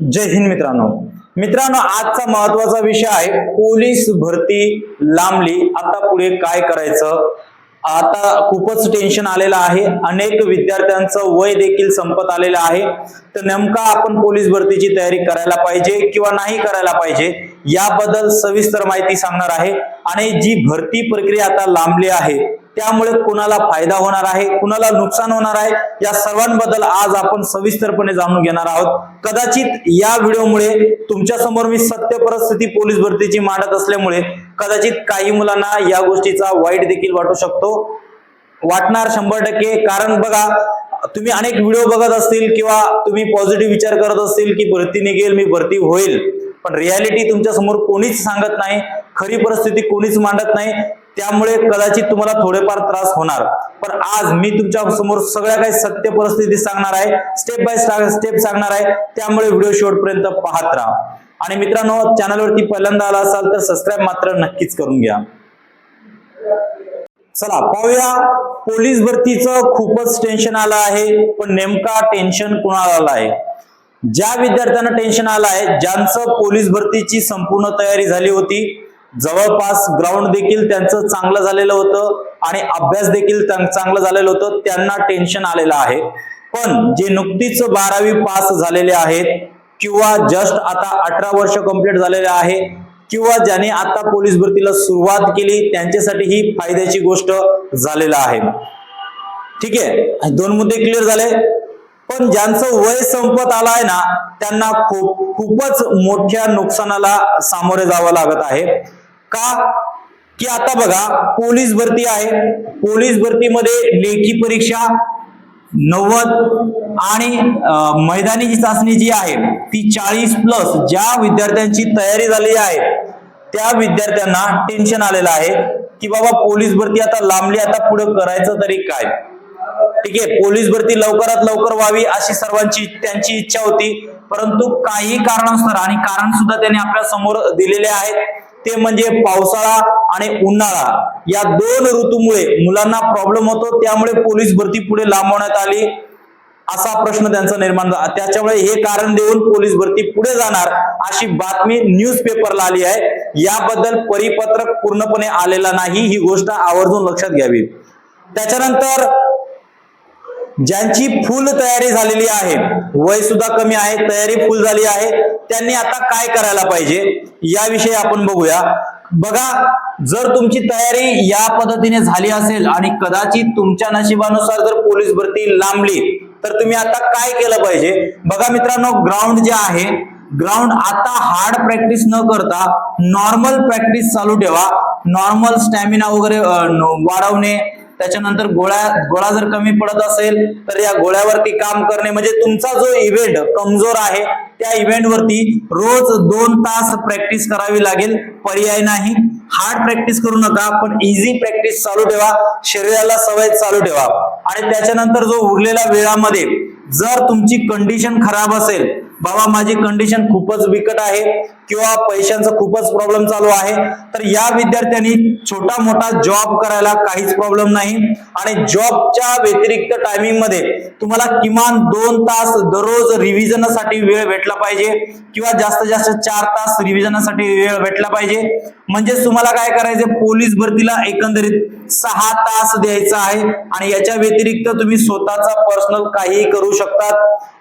जय हिंद मित्रांनो. मित्रांनो आजचा महत्त्वाचा विषय आहे पोलीस भरती लांबली. आता पुढे काय करायचं? आता खूपच टेन्शन आलेलं आहे. अनेक विद्यार्थ्यांचं वय देखील संपत आलेलं आहे. तर नेमका आपण पोलीस भरतीची तयारी करायला पाहिजे किंवा नाही करायला पाहिजे याबद्दल सविस्तर माहिती सांगणार आहे. आणि जी भरती प्रक्रिया आता लांबली आहे त्यामुळे कुणाला फायदा होणार आहे कुणाला नुकसान होणार आहे या सर्वांबद्दल आज आपण सविस्तरपणे जाणून घेणार आहोत. कदाचित या व्हिडिओमुळे तुमच्यासमोर मी सत्य परिस्थिती पोलीस भरतीची मांडत असल्यामुळे कदाचित काही मुलांना या गोष्टीचा वाईट देखील वाटू शकतो. वाटणार शंभर टक्के कारण बघा तुम्ही अनेक व्हिडिओ बघत असतील किंवा तुम्ही पॉझिटिव्ह विचार करत असतील की भरती निघेल मी भरती होईल. पण रियालिटी तुमच्यासमोर कोणीच सांगत नाही खरी परिस्थिती कोणीच मांडत नाही. त्यामुळे कदाचित तुम्हाला थोडेफार त्रास होणार. पण आज मी तुमच्यासमोर सगळ्या काही सत्य परिस्थिती सांगणार आहे स्टेप बाय स्टेप सांगणार आहे त्यामुळे व्हिडिओ शेवटपर्यंत पाहत राहा. आणि मित्रांनो चॅनलवरती पहिल्यांदा आला असाल तर सबस्क्राईब मात्र नक्कीच करून घ्या. चला पाहूया. पोलीस भरतीचं खूपच टेन्शन आलं आहे पण नेमका टेन्शन कुणाला आलं आहे? ज्या विद्यार्थ्यांना टेन्शन आलं आहे ज्यांचं पोलीस भरतीची संपूर्ण तयारी झाली होती जवळपास ग्राउंड देखील त्यांचं चांगलं झालेलं होतं आणि अभ्यास देखील चांगलं झालेलं होतं त्यांना टेन्शन आलेलं आहे. पण जे नुकतीच बारावी पास झालेले आहेत किंवा जस्ट आता अठरा वर्ष कंप्लीट झालेले आहे किंवा ज्याने आता पोलीस भरतीला सुरुवात केली त्यांच्यासाठी ही फायद्याची गोष्ट झालेला आहे. ठीक आहे? दोन मुद्दे क्लिअर झाले. पण ज्यांचं वय संपत आलाय ना त्यांना खूप खूपच मोठ्या नुकसानाला सामोरे जावं लागत आहे. का? की आता बघा पोलीस भरती आहे. पोलीस भरतीमध्ये लेखी परीक्षा नव्वद आणि मैदानी जी चाचणी जी आहे ती चाळीस प्लस ज्या विद्यार्थ्यांची तयारी झालेली आहे त्या विद्यार्थ्यांना टेन्शन आलेलं आहे की बाबा पोलीस भरती आता लांबली आता पुढे करायचं तरी काय? ठीक आहे पोलीस भरती लवकरात लवकर व्हावी अशी सर्वांची त्यांची इच्छा होती. परंतु काही कारणास्तव आणि कारण सुद्धा त्यांनी आपल्यासमोर दिलेले आहेत. ते म्हणजे पावसाळा आणि उन्हाळा. या दोन ऋतूमुळे मुलांना प्रॉब्लेम होतो. त्यामुळे पोलीस भरती पुढे लांबवण्यात आली. असा प्रश्न त्यांचा निर्माण झाला. त्याच्यामुळे हे कारण देऊन पोलीस भरती पुढे जाणार अशी बातमी न्यूज पेपरला आली आहे. याबद्दल परिपत्रक पूर्णपणे आलेला नाही. ही गोष्ट आवर्जून लक्षात घ्यावी. त्याच्यानंतर ज्यांची फुल तयारी झालेली आहे वय सुद्धा कमी आहे तयारी फुल झाली आहे त्यांनी आता काय करायला पाहिजे याविषयी आपण बघूया. बघा जर तुमची तयारी या पद्धतीने झाली असेल आणि कदाचित तुमच्या नशिबानुसार जर पोलीस भरती लांबली तर तुम्ही आता काय केलं पाहिजे? बघा मित्रांनो ग्राउंड जे आहे ग्राउंड आता हार्ड प्रॅक्टिस न करता नॉर्मल प्रॅक्टिस चालू ठेवा. नॉर्मल स्टॅमिना वगैरे वाढवणे त्याच्यानंतर गोळ्या गोळा जर कमी पडत असेल तर या गोळ्यावरती काम करणे म्हणजे तुमचा जो इव्हेंट कमजोर आहे त्या इव्हेंटवरती रोज दोन तास प्रॅक्टिस करावी लागेल. पर्याय नाही. हार्ड प्रॅक्टिस करू नका पण इझी प्रॅक्टिस चालू ठेवा. शरीराला सवय चालू ठेवा. आणि त्याच्यानंतर जो उरलेल्या वेळामध्ये जर तुमची कंडिशन खराब असेल बाबा माझी कंडिशन खूपच बिकट आहे. किंवा पैशांचा खूपच प्रॉब्लेम चालू आहे तर या विद्यार्थ्यांनी छोटा मोठा जॉब करायला काहीच प्रॉब्लेम नाही. आणि जॉबच्या व्यतिरिक्त टायमिंगमध्ये तुम्हाला किमान दोन तास दररोज रिव्हिजनासाठी वेळ भेटला पाहिजे किंवा जास्तीत जास्त चार तास रिव्हिजनासाठी वेळ भेटला पाहिजे. म्हणजे तुम्हाला काय करायचं पोलीस भरतीला एकंदरीत सहा तास द्यायचा आहे आणि याच्या व्यतिरिक्त तुम्ही स्वतःचा पर्सनल काहीही करू शकतात.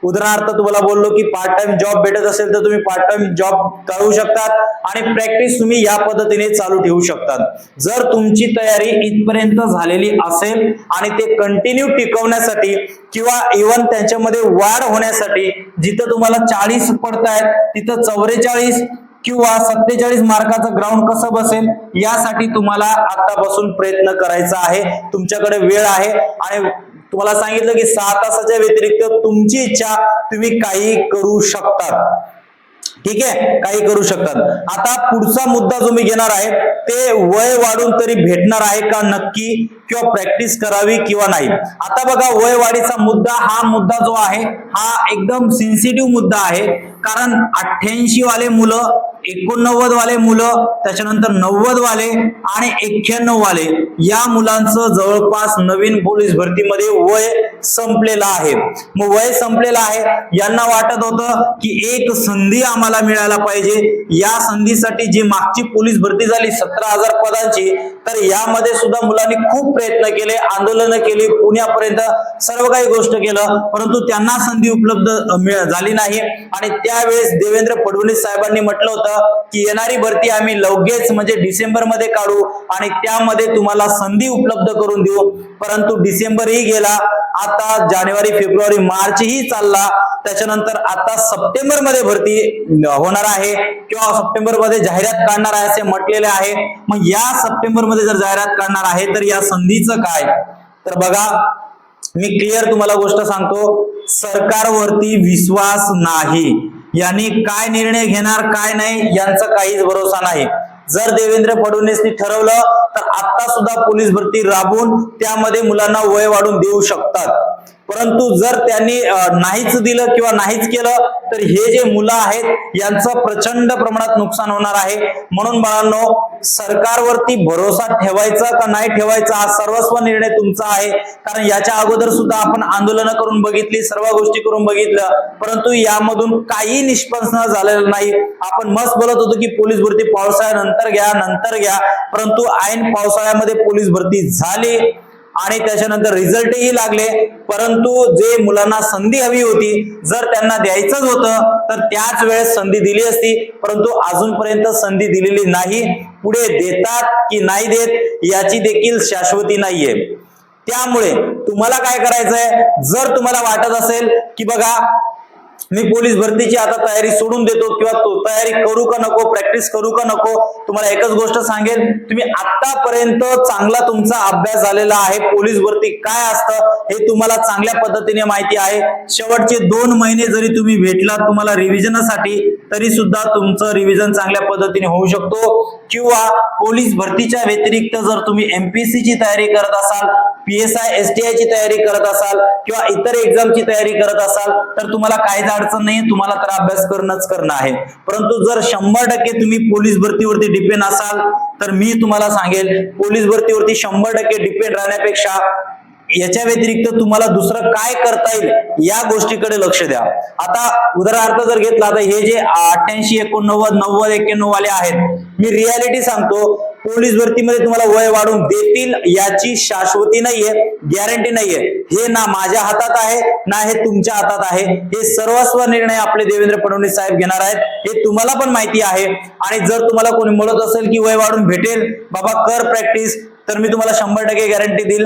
उदाहरणार्थ तुम्हाला बोललो की पार्ट टाइम जॉब भेटत असेल तर तुम्ही पार्ट टाइम जॉब करू शकतात आणि प्रॅक्टिस तुम्ही या पद्धतीने चालू ठेवू शकतात. जर तुमची तयारी इथपर्यंत झालेली असेल आणि ते कंटिन्यू टिकवण्यासाठी किंवा इव्हन त्यांच्यामध्ये वाढ होण्यासाठी जिथं तुम्हाला चाळीस पडतायत तिथं चौवेचाळीस किंवा सत्तेचाळीस मार्काचं ग्राउंड कसं बसेल यासाठी तुम्हाला आतापासून प्रयत्न करायचा आहे. तुमच्याकडे वेळ आहे आणि तुम्हाला सांगितलं की सहा तासाच्या व्यतिरिक्त तुमची इच्छा तुम्ही काही करू शकतात. ठीक आहे? काही करू शकतात. आता पुढचा मुद्दा जो मी घेणार आहे ते वय वाढून तरी भेटणार आहे का नक्की? किंवा प्रॅक्टिस करावी किंवा नाही? आता बघा वय वाढीचा मुद्दा हा मुद्दा जो आहे हा एकदम सेन्सिटिव्ह मुद्दा आहे. कारण अठ्ठ्याऐंशी वाले मुलं एकोणनव्वद वाले मुलं त्याच्यानंतर नव्वद वाले आणि एक्क्याण्णव वाले या मुलांचं जवळपास नवीन पोलीस भरतीमध्ये वय संपलेलं आहे. मग वय संपलेलं आहे यांना वाटत होतं की एक संधी आम्हाला मिळायला पाहिजे. या संधीसाठी जी मागची पोलीस भरती झाली सतरा हजार पदांची तर यामध्ये सुद्धा मुलांनी खूप प्रयत्न केले आंदोलन केली पुण्यापर्यंत सर्व काही गोष्ट केलं परंतु त्यांना संधी उपलब्ध झाली नाही. आणि त्यावेळेस देवेंद्र फडणवीस साहेबांनी म्हटलं होतं की येणारी भरती आम्ही लगेच म्हणजे डिसेंबरमध्ये काढू आणि त्यामध्ये तुम्हाला संधी उपलब्ध करून देऊ. परंतु डिसेंबरही गेला आता जानेवारी फेब्रुवारी मार्चही चालला त्याच्यानंतर आता सप्टेंबरमध्ये भरती होणार आहे किंवा सप्टेंबरमध्ये जाहिरात काढणार आहे असे म्हटलेले आहे. मग या सप्टेंबरमध्ये जर जाहिरात काढणार आहे तर या संधीचं काय? तर बघा मी क्लिअर तुम्हाला गोष्ट सांगतो. सरकारवरती विश्वास नाही. यांनी काय निर्णय घेणार काय नाही यांचा काहीच भरोसा नाही. जर देवेंद्र फडणवीसनी ठरवलं तर आता सुद्धा पोलीस भरती राबून त्यामध्ये मुलांना वय वाढून देऊ शकतात. परंतु जर त्यांनी नाहीच दिलं किंवा नाहीच केलं तर हे जे मुलं आहेत यांचं प्रचंड प्रमाणात नुकसान होणार आहे. म्हणून बाळांनो सरकारवरती भरोसा ठेवायचा का नाही ठेवायचा हा सर्वस्व निर्णय तुमचा आहे. कारण याच्या अगोदर सुद्धा आपण आंदोलनं करून बघितली सर्व गोष्टी करून बघितलं. परंतु यामधून काही निष्पन्न झालेलं नाही. आपण मस्त बोलत होतो की पोलीस भरती पावसाळ्यानंतर घ्या नंतर घ्या. परंतु ऐन पावसाळ्यामध्ये पोलीस भरती झाली आणि त्याच्यानंतर रिझल्टही लागले. परंतु जे मुलांना संधी हवी होती जर त्यांना द्यायचंच होतं तर त्याच वेळेस संधी दिली असती. परंतु अजूनपर्यंत संधी दिलेली नाही. पुढे देतात की नाही देत याची देखील शाश्वती नाहीये. त्यामुळे तुम्हाला काय करायचंय? जर तुम्हाला वाटत असेल की बघा मी पोलीस भरतीची आता तयारी सोडून देतो किंवा तो तयारी करू का नको प्रॅक्टिस करू का नको तुम्हाला एकच गोष्ट सांगेल तुम्ही आतापर्यंत चांगला तुमचा अभ्यास झालेला आहे. पोलीस भरती काय असतं हे तुम्हाला चांगल्या पद्धतीने माहिती आहे. शेवटचे दोन महिने जरी तुम्ही भेटला तुम्हाला रिव्हिजनसाठी तरी सुद्धा तुमचं रिव्हिजन चांगल्या पद्धतीने होऊ शकतो. किंवा पोलीस भरतीच्या व्यतिरिक्त जर तुम्ही एमपीएससी ची तयारी करत असाल पीएसआय एसटीआय ची तयारी करत असाल किंवा इतर एक्झामची तयारी करत असाल तर तुम्हाला काय काहीच अडचण नाही तुम्हाला तर अभ्यास करणंच करणं आहे. परंतु जर शंभर टक्के तुम्ही पोलीस भरतीवरती डिपेंड असाल तर मी तुम्हाला सांगेल पोलीस भरतीवरती शंभर टक्के डिपेंड राहण्यापेक्षा याच्या व्यतिरिक्त तुम्हाला दुसरं काय करता येईल या गोष्टीकडे लक्ष द्या. आता उदाहरणार्थ जर घेतला तर हे जे अठ्ठ्याऐंशी एकोणनव्वद नव्वद एक्क्याण्णव वाले आहेत मी रियालिटी सांगतो पोलीस भरतीमध्ये तुम्हाला वय वाढून देतील याची शाश्वती नाहीये गॅरंटी नाहीये. हे ना माझ्या हातात आहे ना हे तुमच्या हातात आहे. हे सर्वस्व निर्णय आपले देवेंद्र फडणवीस साहेब घेणार आहेत. हे तुम्हाला पण माहिती आहे. आणि जर तुम्हाला कोणी म्हणत असेल की वय वाढून भेटेल बाबा कर प्रॅक्टिस तर मी तुम्हाला शंभर टक्के गॅरंटी देईल.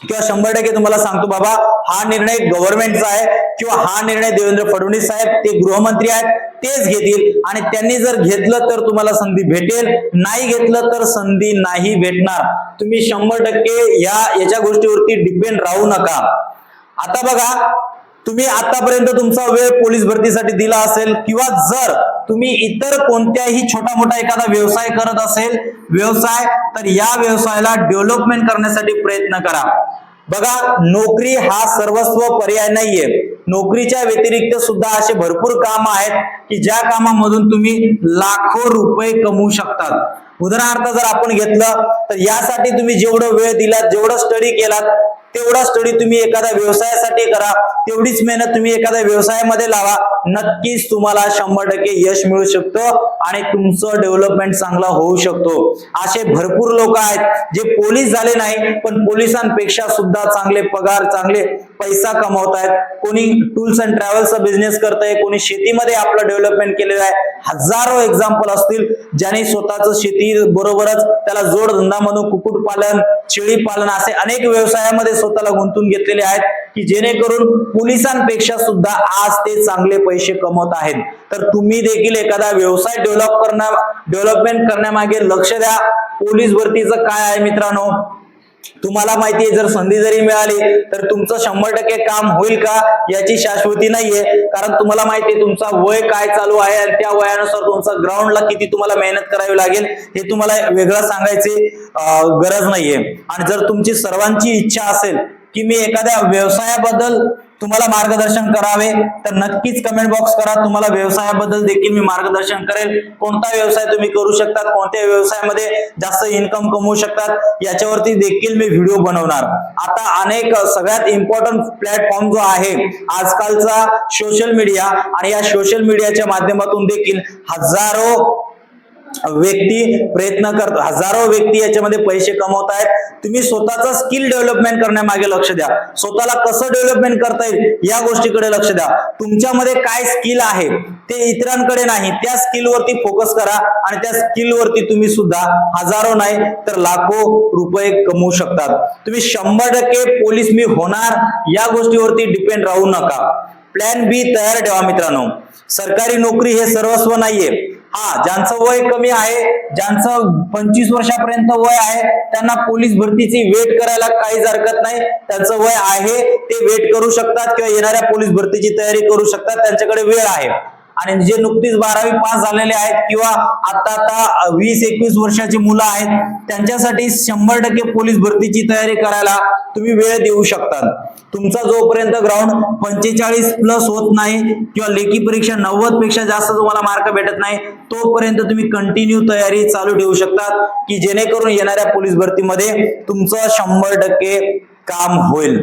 किंवा शंभर टक्के तुम्हाला सांगतो बाबा हा निर्णय गव्हर्नमेंटचा आहे किंवा हा निर्णय देवेंद्र फडणवीस साहेब ते गृहमंत्री आहेत तेच घेतील. आणि त्यांनी जर घेतलं तर तुम्हाला संधी भेटेल नाही घेतलं तर संधी नाही भेटणार. तुम्ही शंभर टक्के या याच्या गोष्टीवरती डिपेंड राहू नका. आता बघा तुम्ही आतापर्यंत तुमचा वेळ पोलीस भरतीसाठी दिला असेल किंवा जर तुम्ही इतर कोणत्याही छोटा मोठा एखादा व्यवसाय करत असेल व्यवसाय तर या व्यवसायाला डेव्हलपमेंट करण्यासाठी प्रयत्न करा. बघा नोकरी हा सर्वस्व पर्याय नाहीये. नोकरीच्या व्यतिरिक्त सुद्धा असे भरपूर काम आहेत की ज्या कामामधून तुम्ही लाखो रुपये कमवू शकतात. उदाहरणार्थ जर आपण घेतलं तर यासाठी तुम्ही जेवढं वेळ दिलात जेवढं स्टडी केलात तेवढा स्टडी तुम्ही एखाद्या व्यवसायासाठी करा. तेवढीच मेहनत तुम्ही एखाद्या व्यवसायामध्ये लावा. नक्कीच तुम्हाला शंभर टक्के यश मिळू शकतं आणि तुमचं डेव्हलपमेंट चांगला होऊ शकतो. असे भरपूर लोक आहेत जे पोलीस झाले नाही पण पोलिसांपेक्षा सुद्धा चांगले पगार चांगले पैसा कमवत आहेत कोणी टूल्स अँड ट्रॅव्हल्सचा बिझनेस करतंय कोणी शेतीमध्ये आपलं डेव्हलपमेंट केलेलं आहे. हजारो एक्झाम्पल असतील ज्याने स्वतःच शेती बरोबरच त्याला जोडधंदा म्हणून कुक्कुटपालन शेळी पालन असे अनेक व्यवसायामध्ये स्वतःला गुंतून घेतलेले आहेत की जेणेकरून पोलिसांपेक्षा सुद्धा आज ते चांगले पैसे कमवत आहेत. तर तुम्ही देखील एखादा व्यवसाय डेव्हलप करण्या डेव्हलपमेंट करण्यामागे लक्ष द्या. पोलीस भरतीचं काय आहे मित्रांनो? तुम्हाला माहिती जर संधी जरी मिळाली तर तुमचं शंभर टक्के काम होईल का याची शाश्वती नाहीये. कारण तुम्हाला माहिती तुमचा वय काय चालू आहे आणि त्या वयानुसार तुमचा ग्राउंडला किती तुम्हाला मेहनत करावी लागेल हे तुम्हाला वेगळं सांगायची गरज नाहीये. आणि जर तुमची सर्वांची इच्छा असेल की मी एखाद्या व्यवसायाबद्दल तुम्हाला मार्गदर्शन करावे तर नक्कीच कमेंट बॉक्स करा. तुम्हाला व्यवसायाबद्दल देखील मी मार्गदर्शन करेल. कोणता व्यवसाय तुम्ही करू शकतात कोणत्या व्यवसायामध्ये जास्त इन्कम कमवू शकतात याच्यावरती देखील मी व्हिडिओ बनवणार. आता अनेक सगळ्यात इम्पॉर्टंट प्लॅटफॉर्म जो आहे आजकालचा सोशल मीडिया आणि या सोशल मीडियाच्या माध्यमातून देखील हजारो व्यक्ती प्रयत्न करत हजारो व्यक्ती याच्यामध्ये पैसे कमवत आहेत. तुम्ही स्वतःचा स्किल डेव्हलपमेंट करण्यामागे लक्ष द्या. स्वतःला कसं डेव्हलपमेंट करता येईल या गोष्टीकडे लक्ष द्या. तुमच्यामध्ये काय स्किल आहे ते इतरांकडे नाही. त्या स्किलवरती फोकस करा आणि त्या स्किलवरती तुम्ही सुद्धा हजारो नाही तर लाखो रुपये कमवू शकतात. तुम्ही शंभर टक्के पोलीस मी होणार या गोष्टीवरती डिपेंड राहू नका. प्लॅन बी तयार ठेवा मित्रांनो. सरकारी नोकरी हे सर्वस्व नाहीये. हा ज्यांचं वय कमी आहे ज्यांचं पंचवीस वर्षापर्यंत वय आहे त्यांना पोलीस भरतीची वेट करायला काहीच हरकत नाही. त्यांचं वय आहे ते वेट करू शकतात किंवा येणाऱ्या पोलीस भरतीची तयारी करू शकतात. त्यांच्याकडे वेळ आहे. आणि जे नुकतीच बारावी पास झालेले आहेत किंवा आता आता वीस एकवीस वर्षाची मुलं आहेत त्यांच्यासाठी शंभर टक्के पोलीस भरतीची तयारी करायला तुम्ही वेळ देऊ शकतात. तुमचा जोपर्यंत ग्राउंड पंचेचाळीस प्लस होत नाही किंवा लेखी परीक्षा नव्वदपेक्षा जास्त तुम्हाला मार्क भेटत नाही तोपर्यंत तुम्ही कंटिन्यू तयारी चालू ठेवू शकतात की जेणेकरून येणाऱ्या पोलीस भरतीमध्ये तुमचं शंभर टक्के काम होईल.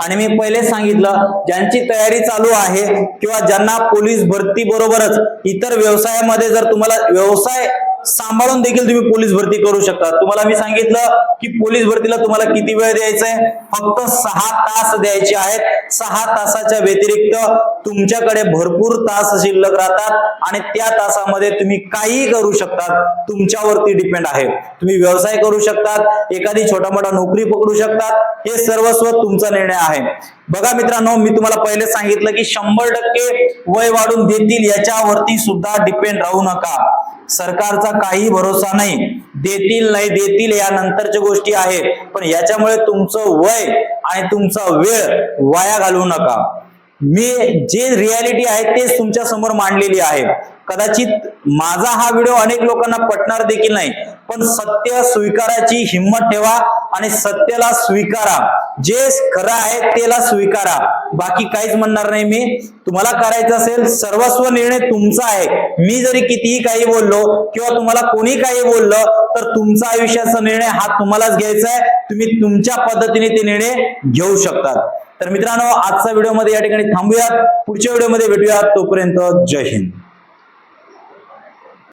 आणि मी पहिले सांगितलं ज्यांची तयारी चालू आहे किंवा ज्यांना पोलीस भरती बरोबरच इतर व्यवसायामध्ये जर तुम्हाला व्यवसाय सांभाळून देखील तुम्ही पोलीस भरती करू शकता. तुम्हाला मी सांगितलं की पोलीस भरतीला तुम्हाला किती वेळ द्यायचा आहे फक्त सहा तास द्यायचे आहेत. सहा तासाच्या व्यतिरिक्त तुमच्याकडे भरपूर तास शिल्लक राहतात आणि त्या तासामध्ये तुम्ही काही करू शकतात. तुमच्यावरती डिपेंड आहे. तुम्ही व्यवसाय करू शकतात. एखादी छोटा मोठा नोकरी पकडू शकतात. हे सर्वस्व तुमचा निर्णय आहे. बघा मित्रांनो मी तुम्हाला पहिले सांगितलं की शंभर टक्के वय वाढून देतील याच्यावरती सुद्धा डिपेंड राहू नका. सरकारचा काही भरोसा नाही. देतील नाही देतील या नंतरच्या गोष्टी आहेत. पण याच्यामुळे तुमचं वय आणि तुमचा वेळ वाया घालवू नका. मी जे रियालिटी आहे तेच तुमच्यासमोर मांडलेली आहे. कदाचित माझा हा व्हिडिओ अनेक लोकांना पटणार देखील नाही पण सत्य स्वीकाराची हिंमत ठेवा आणि सत्याला स्वीकारा. जे खरं आहे त्याला स्वीकारा. बाकी काहीच म्हणणार नाही मी. तुम्हाला करायचं असेल सर्वस्व निर्णय तुमचा आहे. मी जरी कितीही काही बोललो किंवा तुम्हाला कोणी काही बोललं तर तुमचा आयुष्याचा निर्णय हा तुम्हालाच घ्यायचा आहे. तुम्ही तुमच्या पद्धतीने ते निर्णय घेऊ शकतात. तर मित्रांनो आजचा व्हिडिओमध्ये या ठिकाणी थांबूयात. पुढच्या व्हिडिओमध्ये भेटूयात. तोपर्यंत जय हिंद.